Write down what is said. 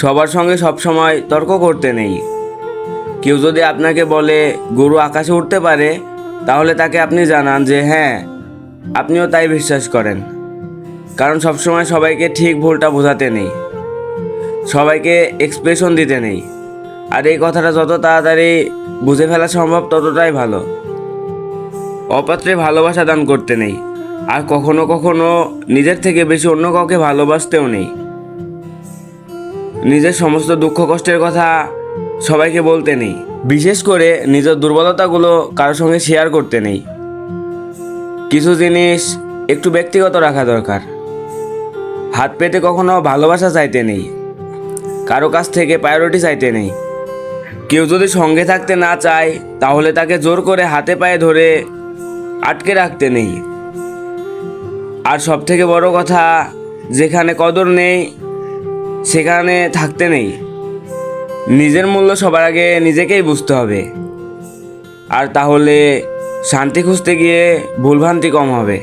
সবার সঙ্গে সবসময় তর্ক করতে নেই। কেউ যদি আপনাকে বলে, গরু আকাশে উঠতে পারে, তাহলে তাকে আপনি জানান যে হ্যাঁ আপনিও তাই বিশ্বাস করেন। কারণ সবসময় সবাইকে ঠিক ভুলটা বোঝাতে নেই। সবাইকে এক্সপ্রেশন দিতে নেই। আর এই কথাটা যত তাড়াতাড়ি বুঝে ফেলা সম্ভব, ততটাই ভালো। অপাত্রে ভালোবাসা দান করতে নেই। আর কখনো কখনো নিজের থেকে বেশি অন্য কাউকে ভালোবাসতেও নেই। নিজের সমস্ত দুঃখ কষ্টের কথা সবাইকে বলতে নেই। বিশেষ করে নিজের দুর্বলতাগুলো কারোর সঙ্গে শেয়ার করতে নেই। কিছু জিনিস একটু ব্যক্তিগত রাখা দরকার। হাত পেতে কখনো ভালোবাসা চাইতে নেই। কারও কাছ থেকে প্রায়োরিটি চাইতে নেই। কেউ যদি সঙ্গে থাকতে না চায়, তাহলে তাকে জোর করে হাতে পায়ে ধরে আটকে রাখতে নেই। আর সব থেকে বড় কথা, যেখানে কদর নেই সেখানে থাকতে নেই। নিজের মূল্য সবার আগে নিজেকেই বুঝতে হবে। আর তাহলে শান্তি খুঁজতে গিয়ে ভুলভ্রান্তি কম হবে।